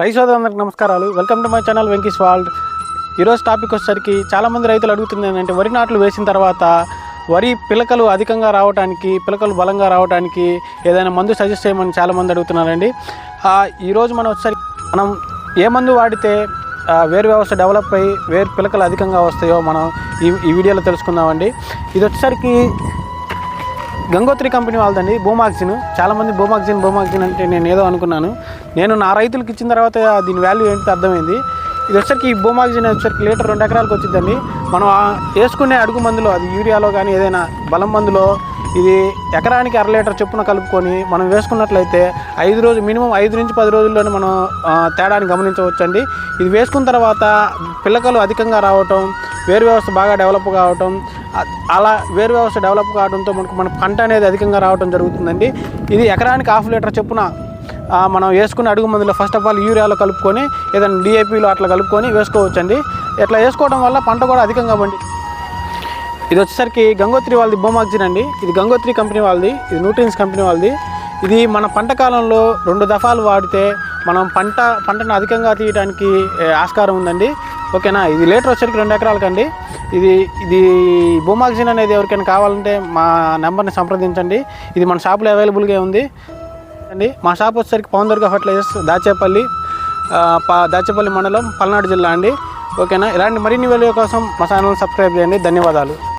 రైతు సోదరులందరికీ నమస్కారాలు. Welcome to my channel Venky's world ఈరోజు టాపిక్ వచ్చేసరికి చాలామంది రైతులు అడుగుతుంది ఏంటంటే వరి నాట్లు వేసిన తర్వాత వరి పిలకలు అధికంగా రావడానికి పిలకలు బలంగా రావడానికి ఏదైనా మందు సజెస్ట్ చేయమని చాలామంది అడుగుతున్నారండి. ఈరోజు మనం వచ్చేసరికి మనం ఏ మందు వాడితే వేరు వ్యవస్థ డెవలప్ అయ్యి వేరు పిలకలు అధికంగా వస్తాయో మనం ఈ ఈ వీడియోలో తెలుసుకుందామండి. ఇది వచ్చేసరికి గంగోత్రి కంపెనీ వాళ్ళదండి బోమాక్సిన్ చాలామంది బోమాక్సిన్ బోమాక్సిన్ అంటే నేను ఏదో అనుకున్నాను. నేను నా రైతులకు ఇచ్చిన తర్వాత దీని వాల్యూ ఏంటి అర్థమైంది. ఇది వచ్చరికి ఈ బోమాక్సిన్ వచ్చరికి లీటర్ రెండు ఎకరాలకు వచ్చిందండి. మనం వేసుకునే అడుగు మందులో అది యూరియాలో కానీ ఏదైనా బలం మందులో ఇది ఎకరానికి అర లీటర్ చొప్పున కలుపుకొని మనం వేసుకున్నట్లయితే ఐదు రోజు మినిమం ఐదు నుంచి పది రోజుల్లోనే మనం తేడాన్ని తేడాని గమనించవచ్చండి. ఇది వేసుకున్న తర్వాత పిల్లకలు అధికంగా రావటం వేరు వ్యవస్థ బాగా డెవలప్ కావటం అలా వేరు వ్యవస్థ డెవలప్ కావడంతో మనకు మన పంట అనేది అధికంగా రావడం జరుగుతుందండి. ఇది ఎకరానికి హాఫ్ లీటర్ చొప్పున మనం వేసుకున్న అడుగు మందులో ఫస్ట్ ఆఫ్ ఆల్ యూరియాలో కలుపుకొని ఏదైనా డిఏపిలో అట్లా కలుపుకొని వేసుకోవచ్చండి. ఇట్లా వేసుకోవడం వల్ల పంట కూడా అధికంగా పండి ఇది వచ్చేసరికి గంగోత్రి వాళ్ళది బొమాక్సిన్ అండి. ఇది గంగోత్రి కంపెనీ వాళ్ళది ఇది న్యూట్రియన్స్ కంపెనీ వాళ్ళది. ఇది మన పంట కాలంలో రెండు దఫాలు వాడితే మనం పంట పంటను అధికంగా తీయడానికి ఆస్కారం ఉందండి. ఓకేనా? ఇది లీటర్ వచ్చేసరికి రెండు ఎకరాలకండి. ఇది ఇది బొమాక్సిన్ అనేది ఎవరికైనా కావాలంటే మా నెంబర్ని సంప్రదించండి. ఇది మన షాప్లో అవైలబుల్గా ఉంది. అండి మా షాప్ వచ్చేసరికి పవన్ దుర్గా ఫర్టిలైజర్స్ దాచేపల్లి ప- దాచేపల్లి మండలం పల్నాడు జిల్లా అండి. ఓకేనా? ఇలాంటి మరిన్ని వీడియో కోసం మా ఛానల్ సబ్స్క్రైబ్ చేయండి. ధన్యవాదాలు.